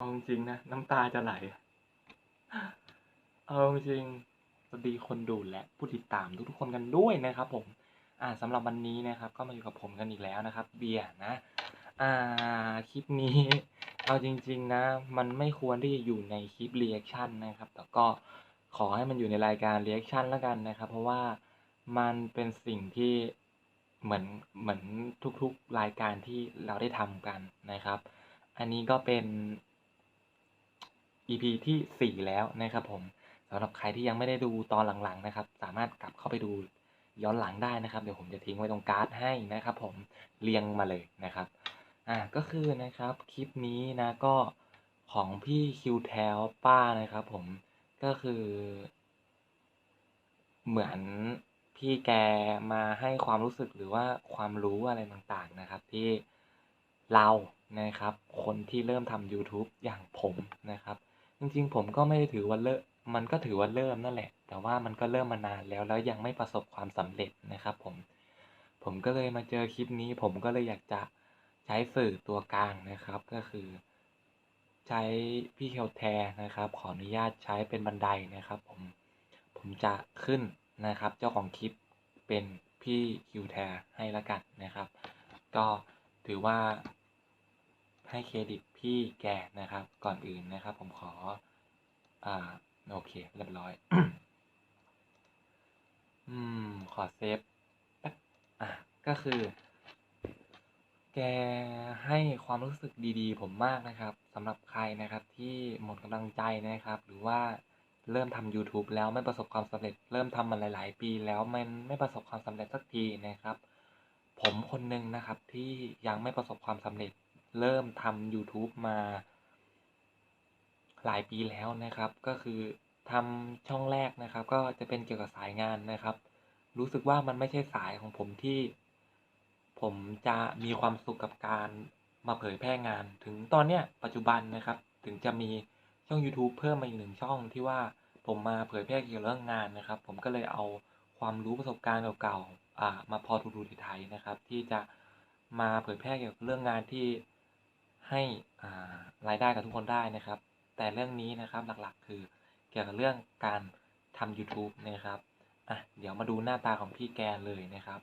เอาจริงๆนะ น้ำตาจะไหล เอาจริงๆสวัสดีคนดูและผู้ติดตามทุกๆคนกันด้วยนะครับผม อ่าสำหรับวันนี้นะครับ ก็มาอยู่กับผมกันอีกแล้วนะครับ เบียร์นะ อ่าคลิปนี้ เอาจริง ๆ นะ มันไม่ควรที่จะอยู่ในคลิปเรีแอคชั่นนะครับ แต่ก็ขอให้มันอยู่ในรายการเรีแอคชั่นแล้วกันนะครับ เพราะว่ามันเป็นสิ่งที่เหมือนเหมือนทุกๆรายการที่เราได้ทำกันนะครับ อันนี้ก็เป็น EP ที่ 4 แล้วนะครับผมสำหรับใครที่ยังไม่ได้ดูตอนหลังๆนะครับ สามารถกลับเข้าไปดูย้อนหลังได้นะครับ เดี๋ยวผมจะทิ้งไว้ตรงการ์ดให้นะครับ ผมเรียงมาเลยนะครับอ่าก็คือนะครับคลิปนี้นะก็ของพี่คิวแทลป้านะครับ ผมก็คือ เหมือนพี่แกมาให้ความรู้สึกหรือว่าความรู้อะไรต่างๆนะครับ ที่เรานะครับ คนที่เริ่มทำ YouTube อย่างผมนะครับ จริงๆ ผมก็ไม่ได้ถือว่าเริ่มันก็ถือว่าเริ่มนั่นแหละ แต่ว่ามันก็เริ่มมานานแล้วแล้วยังไม่ประสบความสำเร็จนะครับ ผม ผมก็เลยมาเจอคลิปนี้ ผมก็เลยอยากจะใช้สื่อตัวกลางนะครับ ก็คือ ใช้พี่เคลแทนะครับ ขออนุญาตใช้เป็นบันไดนะครับ ผม ผมจะขึ้นนะครับ เจ้าของคลิปเป็นพี่คิวแทให้ละกันนะครับ ก็ถือว่าให้เครดิต พี่แกนะครับ ก่อนอื่นนะครับ ผมขอ อ่า โอเค เรียบร้อย อืม ขอเซฟแป๊บอะ ก็คือ แกให้ความรู้สึกดี ๆ ผมมากนะครับสำหรับใครนะครับ ที่หมดกำลังใจนะครับ หรือว่าเริ่มทำ YouTube แล้วไม่ประสบความสำเร็จ เริ่มทำมาหลาย ๆ ปีแล้วมันไม่ประสบความสำเร็จสักทีนะครับ ผมคนหนึ่งนะครับที่ยังไม่ประสบความสำเร็จ เริ่มทำ YouTube มา หลายปีแล้วนะครับ ก็คือทำช่องแรกนะครับ ก็จะเป็นเกี่ยวกับสายงานนะครับ รู้สึกว่ามันไม่ใช่สายของผมที่ ผมจะมีความสุขกับการมาเผยแพร่งาน ถึงตอนเนี้ยปัจจุบันนะครับ ถึงจะมีช่อง YouTube เพิ่มมาอีกหนึ่งช่องที่ว่าผมมาเผยแพร่เกี่ยวกับเรื่องงานนะครับ ผมก็เลยเอาความรู้ประสบการณ์เก่าๆมาพอทูดูไทยนะครับ ที่จะมาเผยแพร่เกี่ยวกับเรื่องงานที่ ให้รายได้กับทุกคนได้นะครับ แต่เรื่องนี้นะครับหลักๆ คือเกี่ยวกับเรื่องการทำ YouTube นะครับอะเดี๋ยวมาดูหน้าตาของพี่แกเลยนะครับ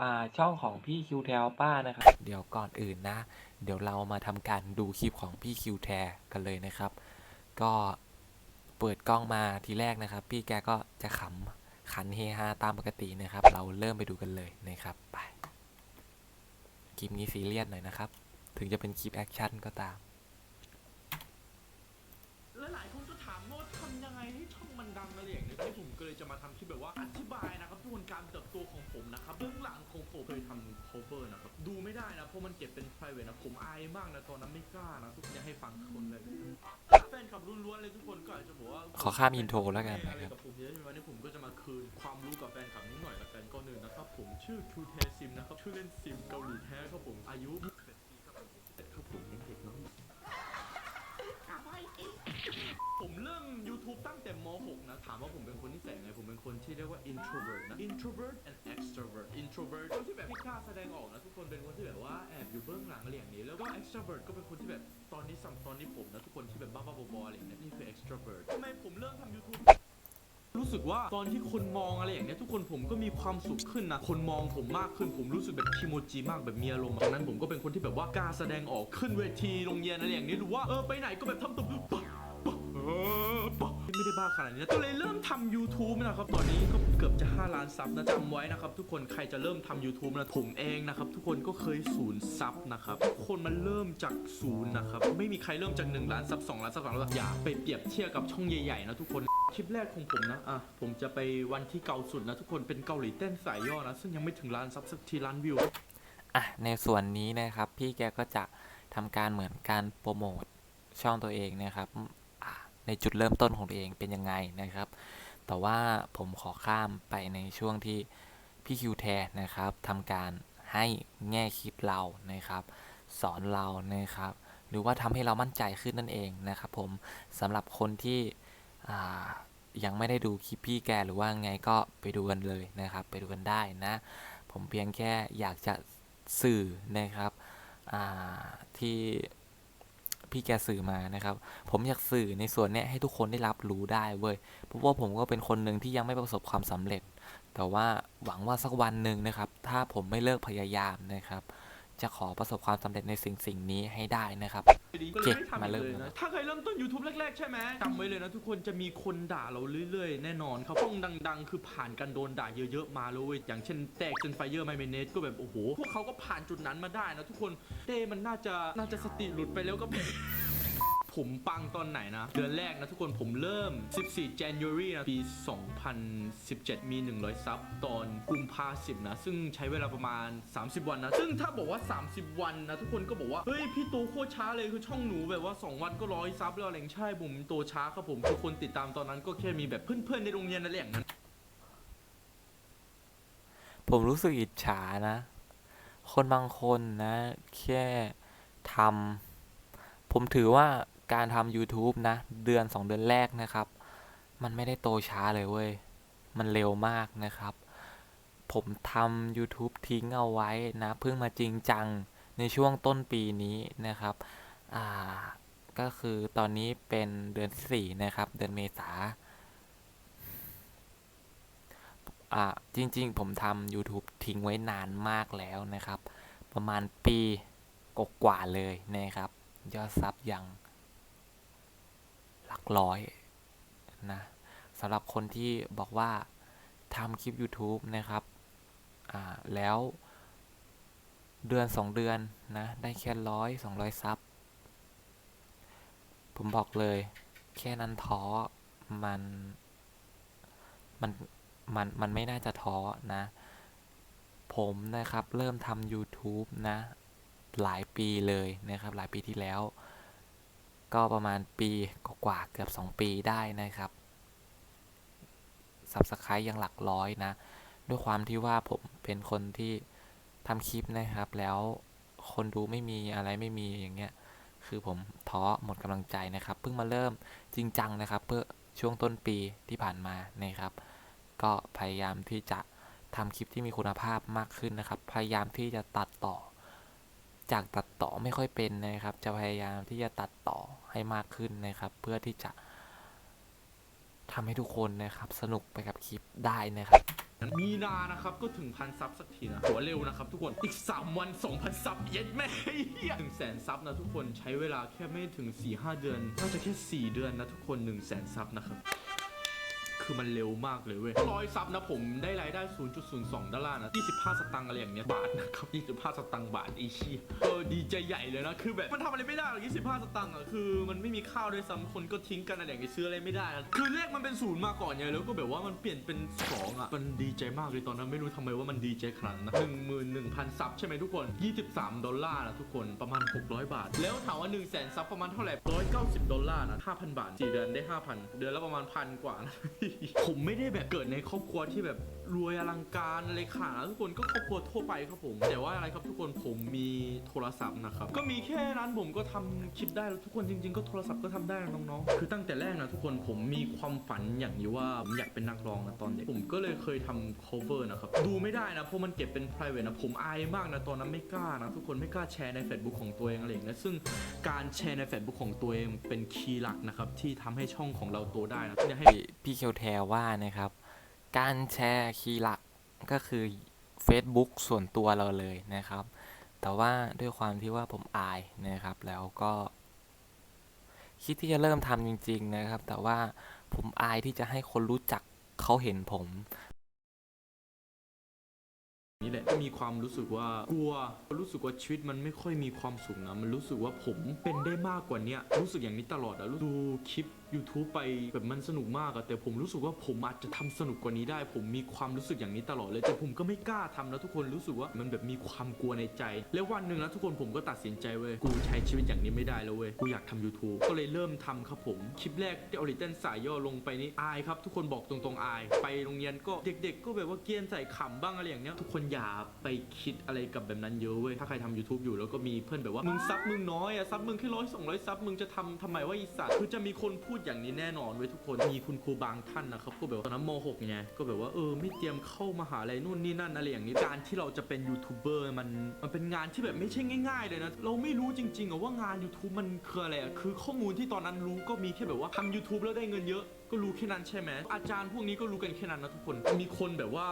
อ่าช่องของพี่คิวแทลป้านะครับ เดี๋ยวก่อนอื่นนะ เดี๋ยวเรามาทำการดูคลิปของพี่คิวแทกันเลยนะครับ ก็เปิดกล้องมาทีแรกนะครับ พี่แกก็จะขำขันเฮฮาตามปกตินะครับ เราเริ่มไปดูกันเลยนะครับ ไป คลิปนี้ซีเรียสหน่อยนะครับ ถึงจะเป็นคลิปแอคชั่นก็ตาม และหลายคนก็ถามว่าทำยังไงให้ช่องมันดังอะไรอย่างเงี้ยที่ผมก็เลยจะมาทำคลิปแบบว่าอธิบายนะครับทุกคนการเติบโตของผมนะครับเบื้องหลังของผมเคยทำ cover นะครับดูไม่ได้นะเพราะมันเก็บเป็น private นะผมอายมากนะตอนนั้นไม่กล้านะทุกคนอยากให้ฟังทุกคนเลยแฟนคลับล้วนๆเลยทุกคนก็อาจจะบอกว่าขอข้ามอินโทรแล้วกันอะนะไรครับกับผมเยอะใช่ไหมวันนี้ผมก็จะมาคืนความรู้กับแฟนคลับนิดหน่อยละกันก่อนอื่นนะครับผมชื่อคิวเทซิมนะครับชื่อเล่นซิมเกาหลีแท้ครับผมอายุ ผมเริ่ม YouTube ตั้งแต่ม .6 นะ ถามว่าผมเป็นคนที่แสงไง ผมเป็นคนที่เรียกว่า introvert นะ introvert and extrovert introvert คนที่แบบไม่กล้าแสดงออกนะ ทุกคนเป็นคนที่แบบว่าแอบอยู่เบื้องหลังอะไรอย่างนี้ แล้วก็ extrovert ก็เป็นคนที่แบบตอนนี้ซัมตอนนี้ผมนะ ทุกคนที่แบบบ้าๆบอๆอะไรอย่างเงี้ยนี่คือ extrovert ทำไมผมเริ่มทำ YouTube รู้สึกว่าตอนที่คนมองอะไรอย่างเงี้ยทุกคนผมก็มีความสุขขึ้นนะ คนมองผมมากขึ้นผมรู้สึกแบบคิโมจิมากแบบมีอารมณ์ตอนนั้นผมก็เป็นคนที่แบบว่ากล้าแสดงออกขึ้นเวทีโรงเรียนอะไรอย่างนี้หรือว่าเออไปไหนก็แบบทำตัว ปะปะเออปะไม่ได้บ้าขนาดนี้นะก็เลยเริ่มทำ YouTube นะครับ ตอนนี้ก็เกือบจะ 5 ล้านซับนะจำไว้นะครับ ทุกคนใครจะเริ่มทำ YouTube นะผมเองนะครับ ทุกคนก็เคยศูนย์ซับนะครับทุกคนมันเริ่มจากศูนย์นะครับ ไม่มีใครเริ่มจาก 1 ล้านซับ2ล้านซับ3ล้านซับอย่าไปเปรียบเทียบกับช่องใหญ่ๆนะทุกคนคลิปแรกของผมนะ อะ ผมจะไปวันที่เก่าสุดนะทุกคน เป็นเกาหลีเต้นสายย่อนะ ซึ่งยังไม่ถึงล้านซับสักทีล้านวิว อะ ในส่วนนี้นะครับ พี่แกก็จะทำการเหมือนการโปรโมทช่องตัวเองนะครับ ในจุดเริ่มต้นของตัวเองเป็นยังไงนะครับ แต่ว่าผมขอข้ามไปในช่วงที่พี่คิวแทนะครับทำการให้แง่คิดเรานะครับ สอนเรานะครับ หรือว่าทำให้เรามั่นใจขึ้นนั่นเองนะครับ ผมสำหรับคนที่ยังไม่ได้ดูคลิปพี่แกหรือว่าไงก็ไปดูกันเลยนะครับ ไปดูกันได้นะ ผมเพียงแค่อยากจะสื่อนะครับที่ พี่แกสื่อมานะครับ ผมอยากสื่อในส่วนเนี้ยให้ทุกคนได้รับรู้ได้เว้ยเพราะว่าผมก็เป็นคนหนึ่งที่ยังไม่ประสบความสำเร็จ แต่ว่าหวังว่าสักวันหนึ่งนะครับ ถ้าผมไม่เลิกพยายามนะครับ จะขอประสบความสำเร็จในสิ่งสิ่งนี้ให้ได้นะครับ ก็เลยไม่ทำมาอีกเริ่มเลยนะ ถ้าใครเริ่มต้น YouTube แรก ๆ ใช่ไหมจำไว้เลยนะทุกคนจะมีคนด่าเราเรื่อยๆ แน่นอนเขาต้องดัง ๆ คือผ่านการโดนด่าเยอะ ๆ มาแล้วเว้ยอย่างเช่นแตกจนไฟเยอร์ไมเมเนสก็แบบ โอ้โห พวกเขาก็ผ่านจุดนั้นมาได้นะทุกคนเต้มันน่าจะน่าจะสติหลุดไปแล้วก็ ผมปังตอนไหนนะ เดือนแรกนะทุกคนผมเริ่ม 14 January นะปี 2017 มี 100 ซับตอนกุมภาสิบนะ ซึ่งใช้เวลาประมาณ 30 วันนะ ซึ่งถ้าบอกว่า 30 วันนะ ทุกคนก็บอกว่า เฮ้ย พี่โตโคตรช้าเลยคือช่องหนูแบบว่า 2 วันก็ร้อยซับแล้วอะไรอย่างใช่ผมโตช้าครับผมทุกคนติดตามตอนนั้นก็แค่มีแบบเพื่อนๆในโรงเรียนนั่นแหละอย่างนั้นผมรู้สึกอิจฉานะ คนบางคนนะ แค่ทำผมถือว่า การทำ YouTube นะ เดือนสองเดือนแรกนะครับ มันไม่ได้โตช้าเลยเว้ย มันเร็วมากนะครับ ผมทำ YouTube ทิ้งเอาไว้นะ เพิ่งมาจริงจังในช่วงต้นปีนี้นะครับอ่าก็คือตอนนี้เป็นเดือนที่สี่นะครับ เดือนเมษาอ่าจริง ๆ ผมทำ YouTube ทิ้งไว้นานมากแล้วนะครับ ประมาณปีกกว่าเลยนะครับ ยอดซับยัง หลักร้อยนะสำหรับคนที่บอกว่าทำคลิป YouTube นะครับแล้วเดือนสองเดือนนะ ได้แค่ร้อยสองร้อยซับ ผมบอกเลย แค่นั้นท้อมันมันมัน มันไม่น่าจะท้อนะ ผมนะครับเริ่มทำ YouTube นะ หลายปีเลยนะครับ หลายปีที่แล้ว ก็ประมาณปีกว่าเกือบ 2 ปีได้นะครับ Subscribe ยังหลักร้อยนะ ด้วยความที่ว่าผมเป็นคนที่ทำคลิปนะครับ แล้วคนดูไม่มีอะไรไม่มีอย่างเงี้ย คือผมท้อหมดกำลังใจนะครับ เพิ่งมาเริ่มจริงจังนะครับ เพื่อช่วงต้นปีที่ผ่านมานะครับ ก็พยายามที่จะทำคลิปที่มีคุณภาพมากขึ้นนะครับ พยายามที่จะตัดต่อ จากตัดต่อไม่ค่อยเป็นนะครับ จะพยายามที่จะตัดต่อให้มากขึ้นนะครับ เพื่อที่จะทำให้ทุกคนนะครับ สนุกไปกับคลิปได้นะครับ มีนานะครับก็ถึงพันซับสักทีนะหัวเร็วนะครับทุกคนอีก 3 วัน 2,000 ซับเย็ดแม่หนึ่งแสนซับนะทุกคนใช้เวลาแค่ไม่ถึง 4-5 เดือน น่าจะแค่ 4 เดือนนะทุกคน 1 0 0 0 0แสนซับนะครับ คือมันเร็วมากเลยเว้ยร้อยซับนะผมได้รายได้ 0.02 ดอลลาร์นะ 25 สตังค์อะไรอย่างเนี้ยบาทนะครับ 25 สตังค์บาทไอีชี่เออดีใจใหญ่เลยนะ คือแบบมันทำอะไรไม่ได้หรอก25 สตังค์อะคือมันไม่มีข้าวด้วยซ้ำคนก็ทิ้งกันอะไรอย่างเงี้ยซื้ออะไรไม่ได้อะคือเลขมันเป็นศูนย์มาก่อนไงแล้วก็แบบว่ามันเปลี่ยนเป็น 2 อะ มันดีใจมากเลยตอนนั้นไม่รู้ทำไมว่ามันดีใจขนาดนั้นนะ11,000ซับใช่ไหมทุกคน 23 ดอลลาร์นะทุกคนประมาณ 600 บาท แล้วถามว่า1 0 0 0 0แสนซับประมาณเท่าไหร่190 ดอลลาร์นะ5,000 บาท4เดือนได้ 5,000 เดือนละประมาณพันกว่านะผมไม่ได้แบบเกิดในครอบครัวที่แบบ รวยอลังการอะไรขนาทุกคนก็ครอบครัวทั่วไปครับผม แต่ว่าอะไรครับทุกคนผมมีโทรศัพท์นะครับ ก็มีแค่นั้นผมก็ทำคลิปได้แล้วทุกคนจริง ๆ ก็โทรศัพท์ก็ทำได้นะน้องๆคือตั้งแต่แรกนะทุกคนผมมีความฝันอย่างนี้ว่าผมอยากเป็นนักร้องนะตอนเด็กผมก็เลยเคยทำ cover นะครับดูไม่ได้นะเพราะมันเก็บเป็น private นะผมอายมากนะตอนนั้นไม่กล้านะทุกคนไม่กล้าแชร์ใน Facebook ของตัวเองอะไรอย่างเงี้ยซึ่งการแชร์ใน Facebook ของตัวเองเป็นคีย์หลักนะครับที่ทำให้ช่องของเราโตได้นะอยากให้พี่เคียวแทว่านะครับ การแชร์คีย์หลักก็คือ Facebook ส่วนตัวเราเลยนะครับ แต่ว่าด้วยความที่ว่าผมอายนะครับ แล้วก็ คิดที่จะเริ่มทำจริง ๆ นะครับ แต่ว่าผมอายที่จะให้คนรู้จักเขาเห็นผมนี่แหละก็มีความรู้สึกว่ากลัว รู้สึกว่าชีวิตมันไม่ค่อยมีความสุขนะ มันรู้สึกว่าผมเป็นได้มากกว่าเนี้ยรู้สึกอย่างนี้ตลอดอะดูคลิป YouTube ไปแบบมันสนุกมากอะแต่ผมรู้สึกว่าผมอาจจะทำสนุกกว่านี้ได้ ผมมีความรู้สึกอย่างนี้ตลอดเลยแต่ผมก็ไม่กล้าทำนะทุกคนรู้สึกว่ามันแบบมีความกลัวในใจ แล้ววันหนึ่งนะทุกคนผมก็ตัดสินใจเว้ยกูใช้ชีวิตอย่างนี้ไม่ได้แล้วเว้ยกูอยากทำ YouTube ก็เลยเริ่มทำครับผมคลิปแรกที่เอาลิเต้นสายย่อลงไปนี่อายครับทุกคนบอกตรงๆอาย ไปโรงเรียนก็เด็ก ๆ ก็แบบว่าเกรียนใส่ขำบ้างอะไรอย่างเนี้ยทุกคนอย่าไปคิดอะไรกับแบบนั้นเยอะเว้ยถ้าใครทำ YouTube อยู่แล้วก็มีเพื่อนแบบว่ามึงซับมึงน้อยอะซับมึงแค่ร้อยสองร้อยซับมึงจะทำทำไมว่าอีสัตว์คือจะมีคนพูดอย่างนี้แน่นอนเว้ยทุกคนมีคุณครูบางท่านนะครับก็แบบว่าตอนนั้นม .6 ไงก็แบบว่าเออไม่เตรียมเข้ามหาลัยนู่นนี่นั่นอะไรอย่างนี้การที่เราจะเป็นยูทูบเบอร์มันมันเป็นงานที่แบบไม่ใช่ง่ายๆเลยนะเราไม่รู้จริงๆอะว่างาน YouTube มันคืออะไรอะคือข้อมูลที่ตอนนั้นรู้ก็มีแค่แบบว่าทำ YouTube แล้วได้เงินเยอะ ก็รู้แค่นั้นใช่ไหมอาจารย์พวกนี้ก็รู้กันแค่นั้นนะทุกคนมีคนแบบว่า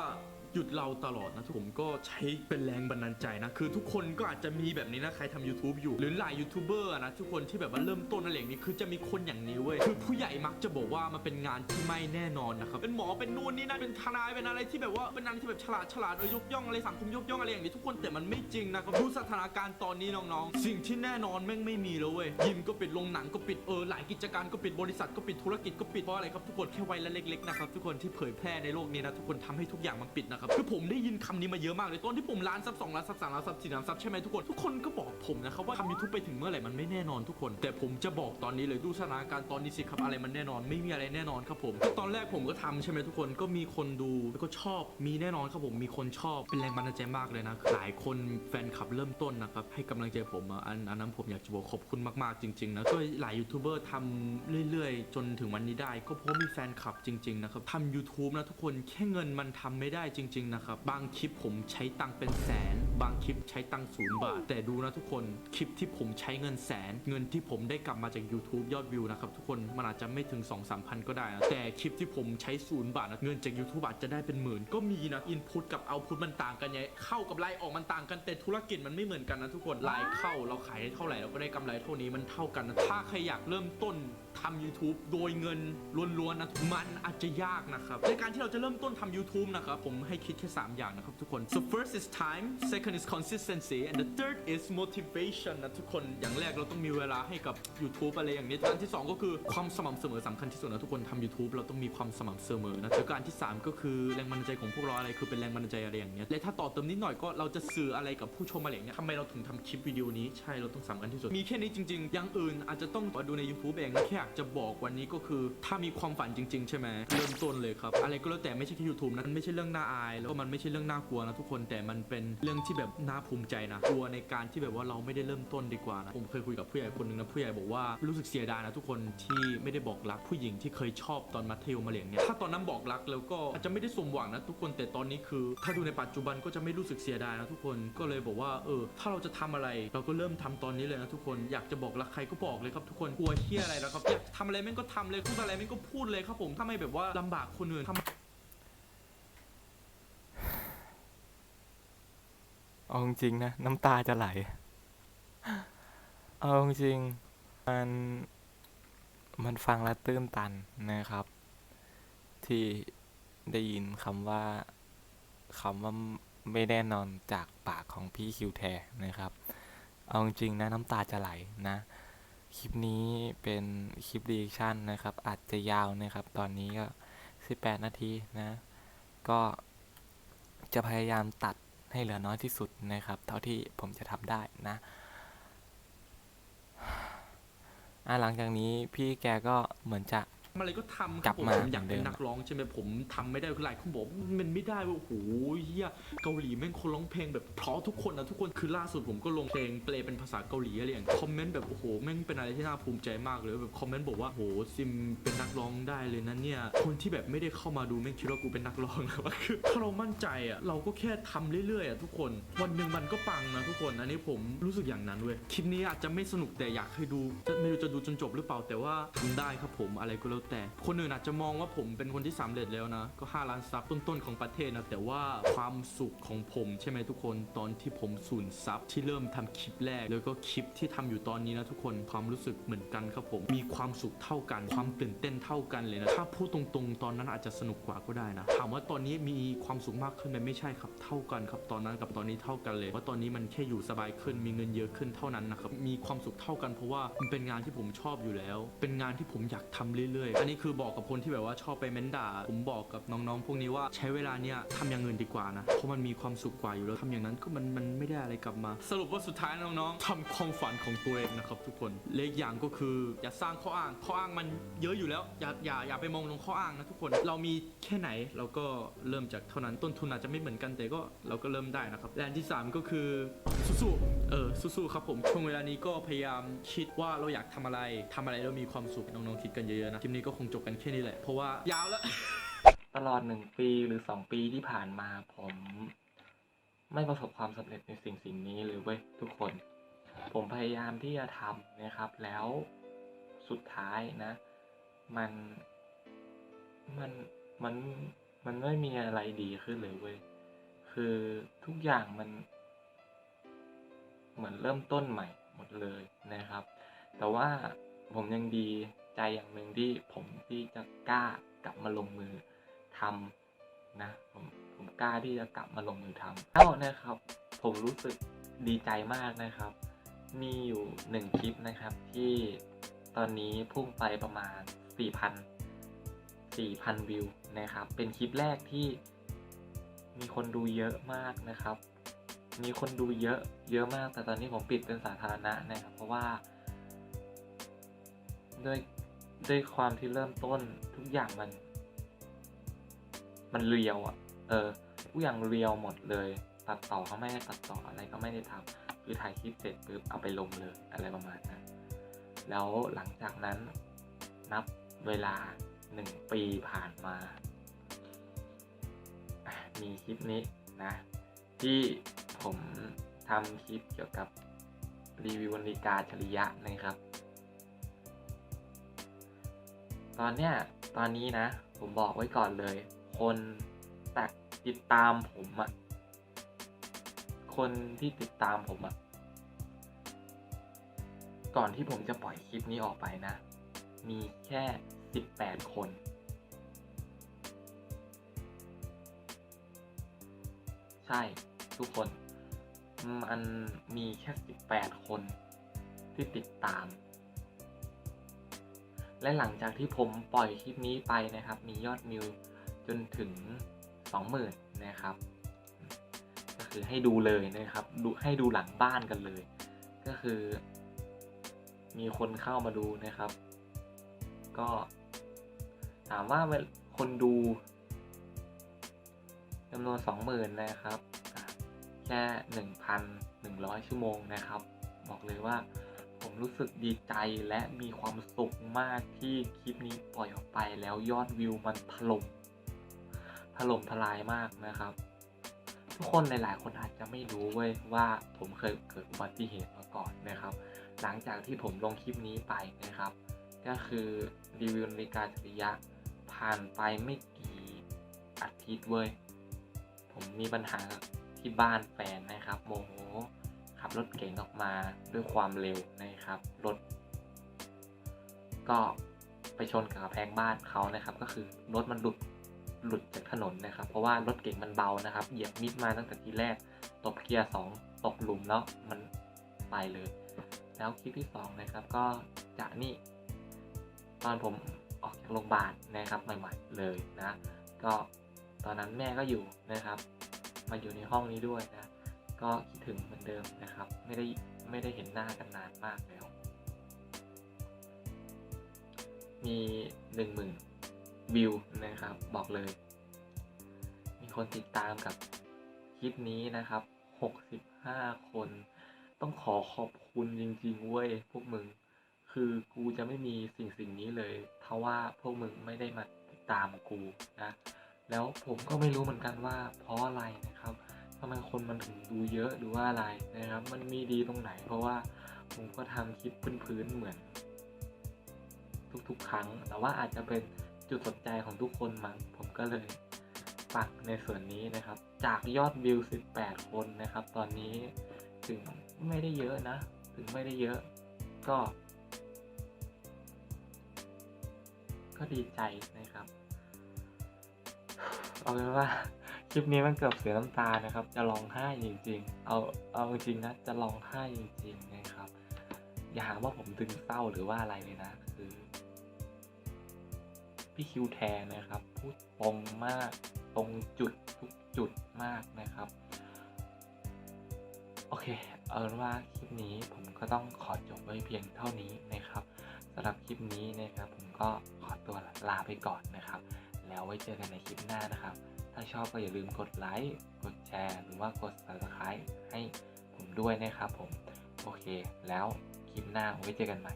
หยุดเราตลอดนะทุกผมก็ใช้เป็นแรงบันดาลใจนะ คือทุกคนก็อาจจะมีแบบนี้นะใครทำ YouTube อยู่ หรือหลายยูทูบเบอร์นะทุกคนที่แบบว่าเริ่มต้นอะไรอย่างนี้คือจะมีคนอย่างนี้เว้ยคือผู้ใหญ่มักจะบอกว่ามันเป็นงานที่ไม่แน่นอนนะครับเป็นหมอเป็นนู่นนี่นั่นเป็นทนายเป็นอะไรที่แบบว่าเป็นอะไรที่แบบฉลาดฉลาดเออยกย่องอะไรสังคมยกย่องอะไรอย่างนี้ทุกคนแต่มันไม่จริงนะครับดูสถานการณ์ตอนนี้น้องๆ สิ่งที่แน่นอนแม่งไม่มีแล้วเว้ยยิมก็ปิดโรงหนังก็ปิดเออหลายกิจการก็ปิดบริษัทก็ปิดธุรกิจก็ปิดเพราะอะไรครับทุกคนแค่วัยละเล็กๆนะครับทุกคนที่เผยแพร่ในโลกนี้นะทุกคนทำให้ทุกอย่างมันปิดนะครับคือผมได้ยินคำนี้มาเยอะมากเลยตอนที่ผมล้านซับสองล้านซับสามล้านซับสี่ล้านซับใช่ไหมทุกคนทุกคนก็บอกผมนะครับว่าทำยูทูบไปถึงเมื่อไหร่มันไม่แน่นอนทุกคน แต่ผมจะบอกตอนนี้เลยดูสถานการณ์ตอนนี้สิครับอะไรมันแน่นอนไม่มีอะไรแน่นอนครับผมตอนแรกผมก็ทำใช่ไหมทุกคนก็มีคนดูแล้วก็ชอบมีแน่นอนครับผมมีคนชอบเป็นแรงบันดาลใจมากเลยนะหลายคนแฟนคลับเริ่มต้นนะครับให้กำลังใจผมอันอันนั้นผมอยากจะบอกขอบคุณมากๆจริงๆนะก็หลายยูทูบเบอร์ทำเรื่อยๆ จนถึงวันนี้ได้ ก็เพราะมีแฟนคลับจริงๆนะครับทำ YouTube นะทุกคนแค่เงินมันทำไม่ได้จริงๆ นะครับ บางคลิปผมใช้ตังเป็นแสน บางคลิปใช้ตังศูนย์บาท แต่ดูนะทุกคน คลิปที่ผมใช้เงินแสน เงินที่ผมได้กลับมาจาก YouTube ยอดวิวนะครับทุกคน มันอาจจะไม่ถึง 2 3 0 0 0ก็ได้นะ แต่คลิปที่ผมใช้ศูนย์บาทนะเงินจาก YouTube อาจจะได้เป็นหมื่น ก็มีนะ อินพุตกับเอาพุตมันต่างกันไง เข้ากับไลน์ออกมันต่างกัน แต่ธุรกิจมันไม่เหมือนกันนะทุกคน ไลน์เข้าเราขายได้เท่าไหร่เราก็ได้กำไรเท่านี้มันเท่ากันนะถ้าใครอยากเริ่มต้นทำ YouTube โดยเงินล้วนๆนะมันอาจจะยากนะครับ ในการที่เราจะเริ่มต้นทำ YouTube นะครับ ผมให้คิดแค่ 3 อย่างนะครับทุกคน so first is time second is consistency and the third is motivation นะทุกคนอย่างแรกเราต้องมีเวลาให้กับ YouTube อะไรอย่างนี้อันที่ 2 ก็คือความสม่ำเสมอสำคัญที่สุดนะทุกคนทำ YouTube เราต้องมีความสม่ำเสมอนะแล้วก็อันที่ 3 ก็คือแรงบันดาลใจของพวกเราอะไรคือเป็นแรงบันดาลใจอะไรอย่างเงี้ยและถ้าต่อเติมนิดหน่อยก็เราจะสื่ออะไรกับผู้ชมอะไรอย่างเงี้ยทำไมเราถึงทำคลิปวิดีโอนี้ใช่เราต้องสำคัญที่สุดมีแค่นี้จริง ๆ อย่างอื่นอาจจะต้องมาดูใน YouTube เองแค่อยากจะบอกวันนี้ก็คือถ้ามีความฝันจริง ๆ ใช่ไหมเริ่มต้นเลยครับ อะไรก็แล้วแต่ไม่ใช่แค่ YouTube นะมันไม่ใช่เรื่องน่าอาย แล้วก็มันไม่ใช่เรื่องน่ากลัวนะทุกคนแต่มันเป็นเรื่องที่แบบน่าภูมิใจนะกลัวในการที่แบบว่าเราไม่ได้เริ่มต้นดีกว่านะผมเคยคุยกับผู้ใหญ่คนหนึ่งนะผู้ใหญ่บอกว่ารู้สึกเสียดายนะทุกคนที่ไม่ได้บอกรักผู้หญิงที่เคยชอบตอนมัธยมอะไรอย่างเงี้ยถ้าตอนนั้นบอกรักแล้วก็อาจจะไม่ได้สมหวังนะทุกคนแต่ตอนนี้คือ ถ้าดูในปัจจุบันก็จะไม่รู้สึกเสียดายนะทุกคนก็เลยบอกว่าเออ ถ้าเราจะทำอะไร เราก็เริ่มทำตอนนี้เลยนะทุกคนอยากจะบอกรักใครก็บอกเลยครับทุกคนกลัวเฮียอะไรนะครับทำอะไรแม่งก็ทำเลยพูดอะไรแม่งก็พูดเลยครับผมถ้าไม่แบบว่าลำบากคนอื่นทำเอาจริงนะ น้ำตาจะไหล เอาจริงมันมันฟังแล้วตื้นตันนะครับ ที่ได้ยินคำว่าคำว่าไม่แน่นอนจากปากของพี่คิวแทนะครับ เอาจริงนะน้ำตาจะไหลนะ คลิปนี้เป็นคลิปดีแอคชั่นนะครับ อาจจะยาวนะครับ ตอนนี้ก็ 18 นาทีนะ ก็จะพยายามตัดให้เหลือน้อยที่สุดนะครับ เท่าที่ผมจะทำได้นะอะหลังจากนี้พี่แกก็เหมือนจะ อะไรก็ทำคกลัรับบผมมาผมอยากเป็นเหมือนเดิม นักร้องใช่ไหมผมทำไม่ได้คือหลายคนบอกมันไม่ได้เว่าโอ้โหเฮียเกาหลีแม่งคนร้องเพลงแบบเพราะทุกคนนะทุกคนคือล่าสุดผมก็ลงเพลงเปลเป็นภาษาเกาหลีอะไรอย่างคอมเมนต์แบบโอ้โหแม่งเป็นอะไรที่น่าภูมิใจมากเลยแบบคอมเมนต์บอกว่าโหซิมเป็นนักร้องได้เลยนะเนี่ยคนที่แบบไม่ได้เข้ามาดูแม่งคิดว่ากูเป็นนักร้องนะว่าคือถ้าเรามั่นใจอะเราก็แค่ทำเรื่อยๆอะทุกคน วันหนึ่งมันก็ปังนะทุกคนอันนี้ผมรู้สึกอย่างนั้นเว้ยคลิปนี้อาจจะไม่สนุกแต่อยากให้ดูจะไม่รู้จะดูจนจบหรือเปล่าแต่ว่าทำได้ครับผมอะไรก็แล้วแต่ คนอื่นอาจจะมองว่าผมเป็นคนที่สำเร็จแล้วนะ ก็ 5 ล้านซับต้นๆของประเทศนะ แต่ว่าความสุขของผมใช่ไหมทุกคนตอนที่ผมสูญซับที่เริ่มทำคลิปแรก แล้วก็คลิปที่ทำอยู่ตอนนี้นะทุกคนความรู้สึกเหมือนกันครับผม มีความสุขเท่ากัน ความตื่นเต้นเท่ากันเลยนะถ้าพูดตรงๆ ตอนนั้นอาจจะสนุกกว่าก็ได้นะถามว่าตอนนี้มีความสุขมากขึ้นไหมไม่ใช่ครับเท่ากันครับตอนนั้นกับตอนนี้เท่ากันเลยว่าตอนนี้มันแค่อยู่สบายขึ้นมีเงินเยอะขึ้นเท่านั้นนะครับมีความสุขเท่ากันเพราะว่ามันเป็นงานที่ผมชอบอยู่แล้ว เป็นงานที่ผมอยากทำเรื่อยอันนี้คือบอกกับคนที่แบบว่าชอบไปเม้นด่า ผมบอกกับน้องๆ พวกนี้ว่าใช้เวลาเนี้ยทำอย่างอื่นดีกว่านะ เพราะมันมีความสุขกว่าอยู่แล้วทำอย่างนั้นก็มันมันไม่ได้อะไรกลับมา สรุปว่าสุดท้ายน้องๆทำความฝันของตัวเองนะครับทุกคนเลขอย่างก็คืออย่าสร้างข้ออ้าง ข้ออ้างมันเยอะอยู่แล้ว อย่าอย่าอย่าไปมองตรงข้ออ้างนะทุกคน เรามีแค่ไหนเราก็เริ่มจากเท่านั้น ต้นทุนอาจจะไม่เหมือนกันแต่ก็เราก็เริ่มได้นะครับและอันที่สามก็คือสู้ๆ เออ สู้ๆ ครับผม ช่วงเวลานี้ก็พยายามคิดว่าเราอยากทำอะไรทำอะไรแล้วมีความสุข น้องๆ คิดกันเยอะๆ นะคลิปนี้ก็คงจบกันแค่นี้แหละ เพราะว่ายาวแล้ว ตลอดหนึ่งปีหรือสองปีที่ผ่านมาผม ไม่ประสบความสำเร็จในสิ่งสิ่งนี้เลยเว้ยทุกคน ผมพยายามที่จะทำนะครับ แล้วสุดท้ายนะ มันมันมันมันไม่มีอะไรดีขึ้นเลยเว้ยคือทุกอย่างมัน เหมือนเริ่มต้นใหม่หมดเลยนะครับ แต่ว่าผมยังดี ใจอย่างหนึ่งที่ผมที่จะกล้ากลับมาลงมือทำนะผมผมกล้าที่จะกลับมาลงมือทำเอ้านะครับ ผมรู้สึกดีใจมากนะครับ มีอยู่หนึ่งคลิปนะครับที่ตอนนี้พุ่งไปประมาณ 4,000 4,000 วิวนะครับ เป็นคลิปแรกที่มีคนดูเยอะมากนะครับ มีคนดูเยอะเยอะมาก แต่ตอนนี้ผมปิดเป็นสาธารณะนะครับ เพราะว่าด้วย ด้วยความที่เริ่มต้นทุกอย่างมัน มันเรียวอะ่ะ เออ ทุกอย่างเรียวหมดเลย ตัดต่อก็ไม่ได้ตัดต่ออะไรก็ไม่ได้ทำคือถ่ายคลิปเสร็จปุ๊บเอาไปลงเลยอะไรประมาณนั้น แล้วหลังจากนั้นนับเวลาหนึ่งปีผ่านมา มีคลิปนี้นะ ที่ผมทำคลิปเกี่ยวกับรีวิวนาฬิกาจริยะนะครับ ตอนเนี้ยตอนนี้นะ ผมบอกไว้ก่อนเลย คนแต่ติดตามผมอะคนที่ติดตามผมอะก่อนที่ผมจะปล่อยคลิปนี้ออกไปนะ มีแค่ 18 คน ใช่ทุกคน มันมีแค่ 18 คนที่ติดตาม และหลังจากที่ผมปล่อยคลิปนี้ไปนะครับ มียอดวิวจนถึง 20,000นะครับ ก็คือให้ดูเลยนะครับ ดูให้ดูหลังบ้านกันเลย ก็คือ มีคนเข้ามาดูนะครับ ก็ถามว่าคนดูจำนวน 20,000นะครับอะแค่ 1,100 ชั่วโมงนะครับ บอกเลยว่า รู้สึกดีใจและมีความสุขมากที่คลิปนี้ปล่อยออกไปแล้วยอดวิวมันถล่มถล่มทลายมากนะครับ ทุกคนหลาย ๆ คนอาจจะไม่รู้เว้ยว่าผมเคยเกิดอุบัติเหตุมาก่อนนะครับ หลังจากที่ผมลงคลิปนี้ไปนะครับ ก็คือรีวิวนาฬิกาจริยะผ่านไปไม่กี่อาทิตย์เว้ย ผมมีปัญหาที่บ้านแฟนนะครับ โมโห ขับรถเก๋งออกมาด้วยความเร็วนะครับ รถ ก็ไปชนกับกำแพงบ้านเขานะครับ ก็คือรถมันหลุดหลุดจากถนนนะครับ เพราะว่ารถเก๋งมันเบานะครับ เหยียบมิดมาตั้งแต่ทีแรก ตบเกียร์สองตกหลุมแล้วมันไปเลย แล้วคลิปที่สองนะครับ ก็จะนี่ ตอนผมออกจากโรงพยาบาลนะครับใหม่ๆเลยนะ ก็ตอนนั้นแม่ก็อยู่นะครับ มาอยู่ในห้องนี้ด้วยนะ ก็คิดถึงเหมือนเดิมนะครับ ไม่ได้ไม่ได้เห็นหน้ากันนานมากแล้ว มีหนึ่งหมื่นวิวนะครับ บอกเลย มีคนติดตามกับคลิปนี้นะครับหกสิบห้าคน ต้องขอขอบคุณจริงๆเว้ยพวกมึง คือกูจะไม่มีสิ่งสิ่งนี้เลยถ้าว่าพวกมึงไม่ได้มาติดตามกูนะ แล้วผมก็ไม่รู้เหมือนกันว่าเพราะอะไรนะครับ ทำไมคนมันถึงดูเยอะหรือว่าอะไรนะครับ มันมีดีตรงไหน เพราะว่าผมก็ทำคลิปพื้นๆเหมือน ทุกๆ ครั้ง แต่ว่าอาจจะเป็นจุดสนใจของทุกคนมั้งผมก็เลยฝากในส่วนนี้นะครับ จากยอดวิว 18 คนนะครับ ตอนนี้ถึงไม่ได้เยอะนะ ถึงไม่ได้เยอะ ก็ ก็ดีใจนะครับ เอาเป็นว่า คลิปนี้มันเกือบเสียน้ำตานะครับ จะร้องไห้จริงๆ เอาเอาจริงนะจะร้องไห้จริงๆนะครับ อย่าหาว่าผมดึงเศร้าหรือว่าอะไรเลยนะคือพี่คิวแทนนะครับ พูดตรงมากตรงจุดทุกจุดมากนะครับ โอเค เอาเป็นว่าคลิปนี้ผมก็ต้องขอจบไว้เพียงเท่านี้นะครับสำหรับคลิปนี้นะครับ ผมก็ขอตัวลาไปก่อนนะครับ แล้วไว้เจอกันในคลิปหน้านะครับ ถ้าชอบก็อย่าลืมกดไลค์ กดแชร์ หรือว่ากด subscribe ให้ผมด้วยนะครับผม โอเค แล้วคลิปหน้าไว้เจอกันใหม่